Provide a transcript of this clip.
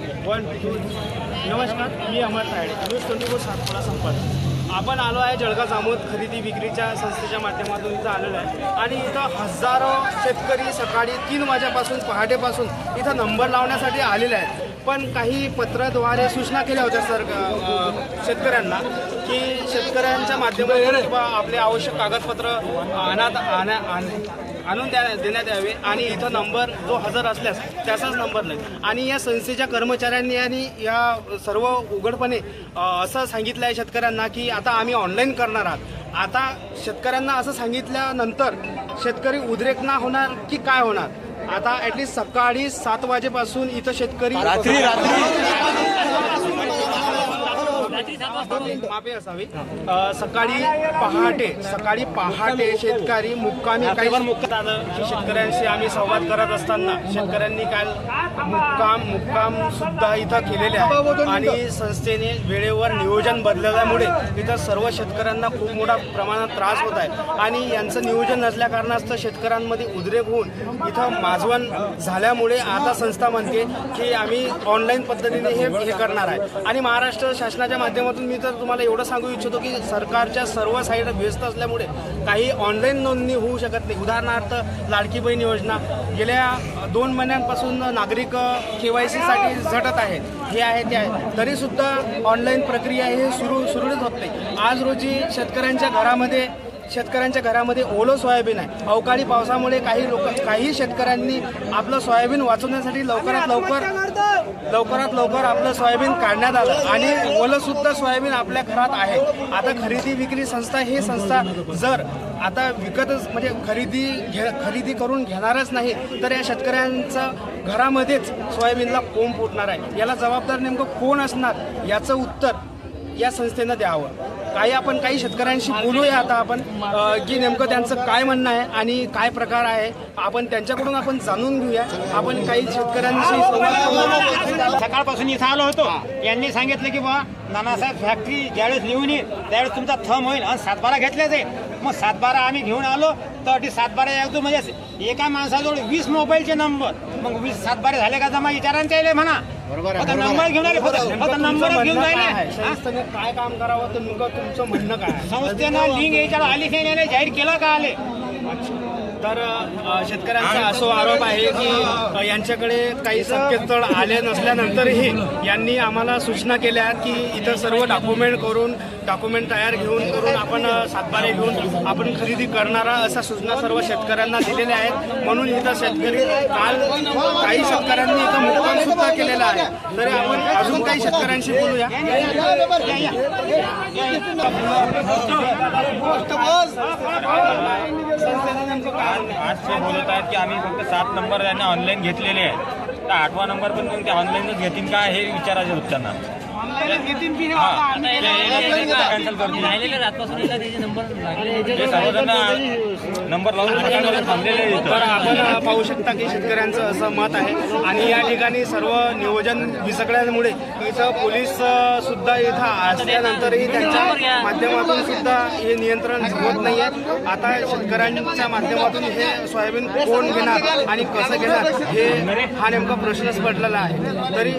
One two नमस्कार मी Amar Tayde. News twenty four Satpuda संपर्क आपण आलो आहे जळगाव जामोद खरेदी विक्रीच्या संस्थेच्या माध्यमातून इथं आलेलो आहे. आणि इथं हजारो शेतकरी सकाळी तीन वाजेपासून पहाटेपासून इथं नंबर लावण्यासाठी आलेले आहेत. पण काही पत्राद्वारे सूचना केल्या होत्या सर शेतकऱ्यांना की शेतकऱ्यांच्या माध्यमातून किंवा आपले आवश्यक कागदपत्र आणत आणा आण- आणून द्या देण्यात यावे आणि इथं नंबर जो हजर असल्यास त्याचाच नंबर नाही. आणि या संस्थेच्या कर्मचाऱ्यांनी आणि या सर्व उघडपणे असं सांगितलं आहे शेतकऱ्यांना की आता आम्ही ऑनलाईन करणार आहात. आता शेतकऱ्यांना असं सांगितल्यानंतर शेतकरी उद्रेक ना होणार की काय होणार? आता ॲटलिस्ट सकाळी सात वाजेपासून इथं शेतकरी रात्री माफी असावी. अ, सकाळी पहाटे सकाळी पहाटे शेतकरी मुक्कामी काही शेतकऱ्यांशी आम्ही संवाद करत असताना शेतकऱ्यांनी काल मुक्काम मुक्काम सुद्धा इथं केलेले आहे आणि संस्थेने वेळेवर नियोजन बदलल्यामुळे इथं सर्व शेतकऱ्यांना खूप मोठा प्रमाणात त्रास होत आहे. आणि यांचं नियोजन नसल्या कारणास्तव शेतकऱ्यांमध्ये उद्रेक होऊन इथं माजवण झाल्यामुळे आता संस्था म्हणते की आम्ही ऑनलाईन पद्धतीने हे हे करणार आहे. आणि महाराष्ट्र शासनाच्या माध्यमातून मी तर तुम्हाला एवढं सांगू इच्छितो की सरकारच्या सर्व साईड व्यस्त असल्यामुळे काही ऑनलाईन नोंदणी होऊ शकत नाही. उदाहरणार्थ लाडकी बहीण योजना. गेल्या दोन महिन्यांपासून नागरिक के वाय सीसाठी झटत आहेत. हे आहे ते आहे तरीसुद्धा ऑनलाईन प्रक्रिया हे सुरू सुरळीत होत नाही. आज रोजी शेतकऱ्यांच्या घरामध्ये शेतकऱ्यांच्या घरामध्ये ओलं सोयाबीन आहे. अवकाळी पावसामुळे काही लोक काही शेतकऱ्यांनी आपलं सोयाबीन वाचवण्यासाठी लवकरात लवकर लवकरात लवकर आपलं सोयाबीन काढण्यात आलं. आणि ओलं सुद्धा सोयाबीन आपल्या घरात आहे. आता खरेदी विक्री संस्था ही संस्था जर आता विकतच म्हणजे खरेदी घे खरेदी करून घेणारच नाही तर या शेतकऱ्यांचं घरामध्येच सोयाबीनला कोंब फुटणार आहे. याला जबाबदार नेमकं कोण असणार? याचं उत्तर या संस्थेनं द्यावं. काही आपण काही शेतकऱ्यांशी बोलूया आता आपण की नेमकं त्यांचं काय म्हणणं आहे आणि काय प्रकार आहे आपण त्यांच्याकडून आपण जाणून घेऊया. आपण काही शेतकऱ्यांशी सकाळपासून इथं आलो होतो. यांनी सांगितलं की बा नानासाहेब फॅक्टरी ज्यावेळेस लिहून येईल त्यावेळेस तुमचा थम होईल. आणि सातबारा घेतल्या जाईल मग सातबारा आम्ही घेऊन आलो तर सातबारा एकदम म्हणजे एका माणसाजवळ वीस मोबाईलचे नंबर. मग वीस सातबारे झाले का जमा? विचारांचे यायले म्हणा. फक्त नंबर. घेऊन आले फक्त नंबर घेऊन? राहिले. काय काम करावं? तर तुमचं म्हणणं काय संस्थेनं लिंक याच्यावर आली की नाही जाहीर केला का आले? तर शेतकऱ्यांचा असो आरोप आहे की यांच्याकडे काही संकेतस्थळ आले नसल्यानंतरही यांनी आम्हाला सूचना केल्या की इथं सर्व डॉक्युमेंट करून डॉक्युमेंट तयार घेऊन करून आपण सातबारे घेऊन आपण खरेदी करणारा अशा सूचना सर्व शेतकऱ्यांना दिलेल्या आहेत. म्हणून इथं शेतकरी काल काही शेतकऱ्यांनी इथं मुक्काम केलेला आहे. तरी आपण अजून काही शेतकऱ्यांशी बोलूया. आज ते बोलत आहेत की आम्ही फक्त सात नंबर त्यांना ऑनलाईन घेतलेले आहेत. तर आठवा नंबर पण ते ऑनलाईनच घेतील का? हे विचारायचे होत त्यांना. कॅन्सल नंबर लावून थांबलेले तर आपण पाहू शकता की शेतकऱ्यांचं असं मत आहे आणि या ठिकाणी सर्व नियोजन विसकल्यामुळे इथं पोलीस सुद्धा इथं असल्यानंतरही त्यांच्या माध्यमातून सुद्धा हे नियंत्रण होत नाहीये आता शेतकऱ्यांच्या माध्यमातून हे सोयाबीन कोण घेणार आणि कसं घेणार हे हा नेमका प्रश्नच पडलेला आहे. तरी